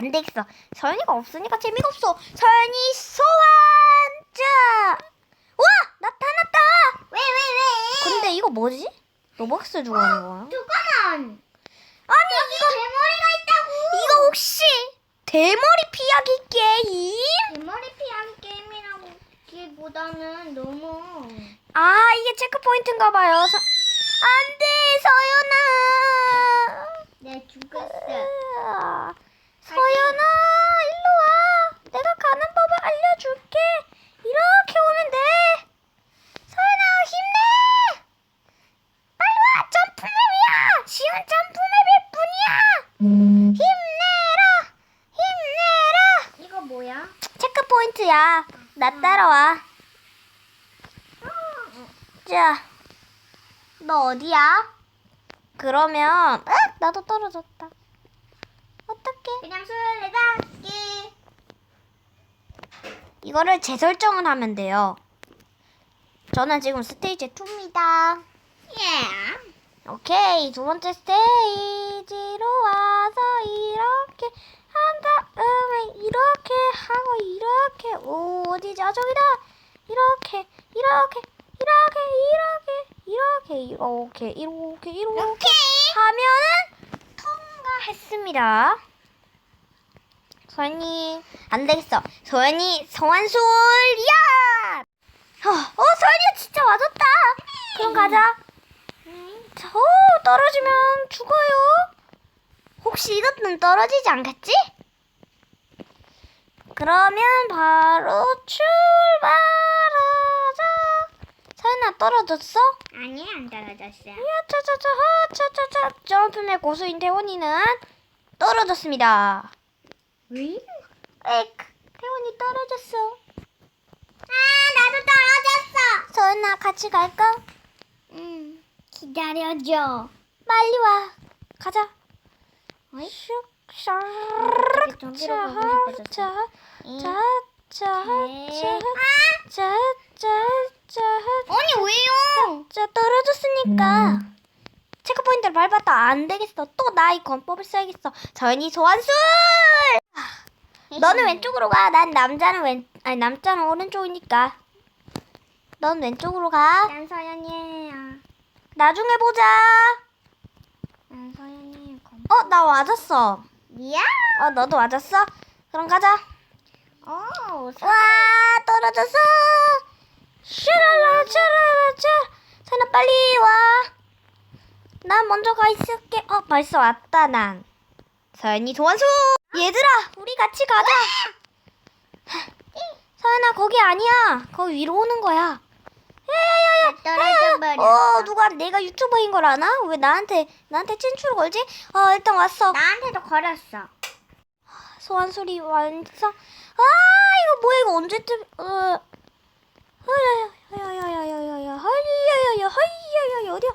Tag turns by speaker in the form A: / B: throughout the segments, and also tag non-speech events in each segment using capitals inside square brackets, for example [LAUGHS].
A: 안 되겠어. 서연이가 없으니까 재미가 없어. 서연이 소환! 자! 와! 나타났다!
B: 왜, 왜, 왜?
A: 근데 이거 뭐지? 로벅스 주고 하는 거야?
B: 잠깐만.
A: 아니,
B: 여기 대머리가 있다고.
A: 이거 혹시 대머리 피하기 게임?
B: 대머리 피하기 게임이라고 기보다는 너무.
A: 아, 이게 체크 포인트인가 봐요. 서... 안 돼, 서연아!
B: 내 죽었어.
A: 으아. 서연아, 일로 와. 내가 가는 법을 알려줄게. 이렇게 오면 돼. 서연아, 힘내. 빨리 와. 점프맵이야. 쉬운 점프맵일 뿐이야. 힘내라. 힘내라.
B: 이거 뭐야?
A: 체크 포인트야. 나 따라와. 자, 너 어디야? 그러면, 으, 나도 떨어졌다. 어떡해.
B: 그냥 술래잡기.
A: 이거를 재설정을 하면 돼요. 저는 지금 스테이지 2입니다.
B: 예.
A: 오케이, 두 번째 스테이지로 와서 이렇게 한 다음에 이렇게 하고 이렇게 오, 어디지? 아, 저기다. 이렇게, 이렇게, 이렇게, 이렇게, 이렇게, 이렇게, 이렇게, 이렇게 하면은 통과했습니다. 소연이 안 되겠어. 소연이 성환술이야. 어, 어 소연이가 진짜 맞았다. 그럼 가자. 자, 오, 떨어지면 죽어요. 혹시 이것은 떨어지지 않겠지? 그러면 바로 출발하자. 서연아 떨어졌어?
B: 아니, 안 떨어졌어.
A: 야차차차 하차차차 점프맨 고수인 태원이는 떨어졌습니다.
B: 왜?
A: 에이크, 태원이 떨어졌어.
B: 아, 나도 떨어졌어.
A: 서연아 같이 갈까?
B: 응. 기다려줘.
A: 빨리 와. 가자. 슉,
B: 싶어졌어.
A: 자,
B: 응.
A: 자, 자,
B: 네.
A: 자, 자, 자, 자,
B: 아니, 왜요?
A: 자, 떨어졌으니까. 체크포인트를 밟았다. 안 되겠어. 또 나의 권법을 써야겠어. 서연이 소환술! [LAUGHS] 너는 왼쪽으로 가. 난 남자는 왼, 아니, 남자는 오른쪽이니까. 넌 왼쪽으로 가.
B: 난 서연이에요.
A: 나중에 보자.
B: 검-
A: 어, 나 맞았어.
B: 미야?
A: 어, 너도 맞았어? 그럼 가자.
B: 어, 서...
A: 와, 떨어졌어. 슈랄라, 슈랄라, 슈. 선아, 빨리 와. 난 먼저 가 있을게. 어, 벌써 왔다, 난. 서연이 소환수! 얘들아, 우리 같이 가자. 서연아, 거기 아니야. 거기 위로 오는 거야. 야야야야.
B: 떨어져 버렸 어.
A: 어, 누가 내가 유튜버인 걸 아나? 왜 나한테, 나한테 찐추를 걸지? 어, 일단 왔어.
B: 나한테도 걸었어.
A: 소환 소리 완성. 아 이거 뭐야 이거 언제쯤 어. 하야야야야야야야야 하야야야 하야야야 어디야?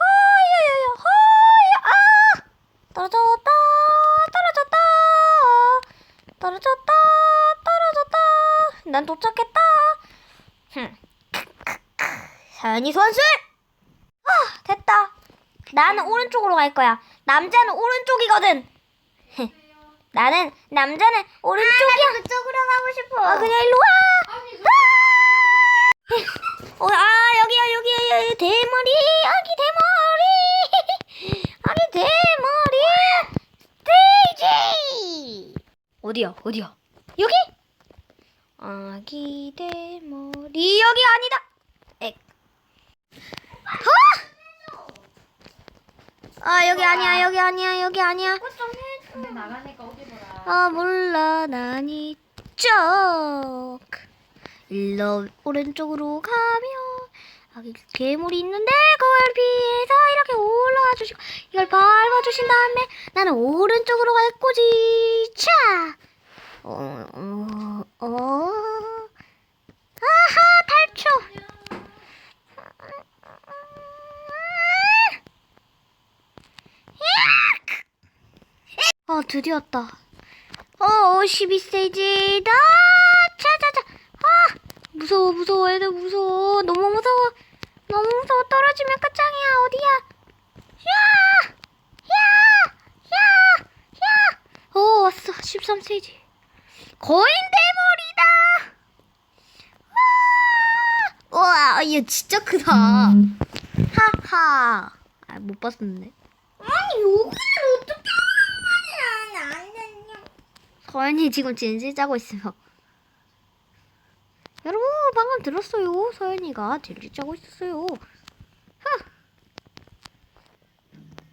A: 하야야야 하야 아 떨어졌다 떨어졌다 떨어졌다 떨어졌다 난 도착했다. 흠. 사연이. 아 됐다. 나는 오른쪽으로 갈 거야. 남자는 오른쪽이거든. [LAUGHS] 나는 남자는 오른쪽이야.
B: 아, 그쪽으로 가고 싶어.
A: 아 그냥 일로 와. 아! [LAUGHS] 어, 아 여기야 여기야 여기 대머리 아기 대머리 [LAUGHS] 아기 대머리 스테이지 어디야 어디야 여기 아기 대머리 여기 아니다. 아! 아 여기 아니야 여기 아니야 여기 아니야.
C: 근데 나가니까 어디 보라.
A: 아 몰라 난 이쪽 일로 오른쪽으로 가면 여기 괴물이 있는데 그걸 피해서 이렇게 올라와 주시고 이걸 밟아 주신 다음에 나는 오른쪽으로 갈 거지 차 어, 어, 어. 아하 탈출 아 드디어 왔다 어, 12세지다. 차차차. 아, 무서워, 무서워, 애들 무서워. 너무 무서워. 너무 무서워. 떨어지면 끝장이야. 어디야? 야! 야! 야! 야! 어, 왔어. 13스테이지. 거인 대머리다! 와! 우와, 얘 진짜 크다. 하하. 아, 못 봤었는데.
B: 아니 요거를 어떻게?
A: 서연이 지금 진실 짜고 있어요. [LAUGHS] 여러분, 방금 들었어요. 서연이가 진실 짜고 있었어요.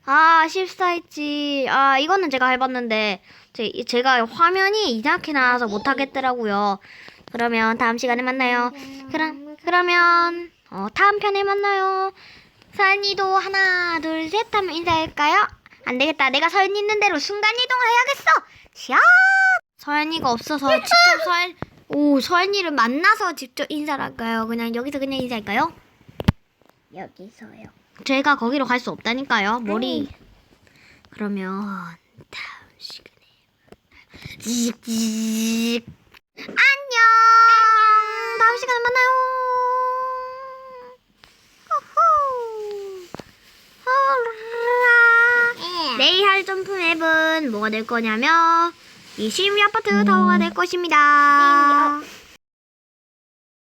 A: 하. 아, 14했지. 아, 이거는 제가 해봤는데, 제, 제가 화면이 이상하게 나와서 못하겠더라고요. 그러면 다음 시간에 만나요. 그럼, 그러면, 어, 다음 편에 만나요. 서연이도 하나, 둘, 셋 하면 인사할까요? 안 되겠다. 내가 서연 있는 대로 순간이동해야겠어. 샤! 서연이가 없어서 직접 서연, 오, 서연이를 만나서 직접 인사를 할까요? 그냥 여기서 그냥 인사할까요?
B: 여기서요.
A: 제가 거기로 갈 수 없다니까요. 머리. 그러면 다음 시간에 찌직 안녕. 다음 시간에 만나요. 호호. 호라. 내일 할 점프 맵은 뭐가 될 거냐면 이 시미 아파트 타워가 될 것입니다.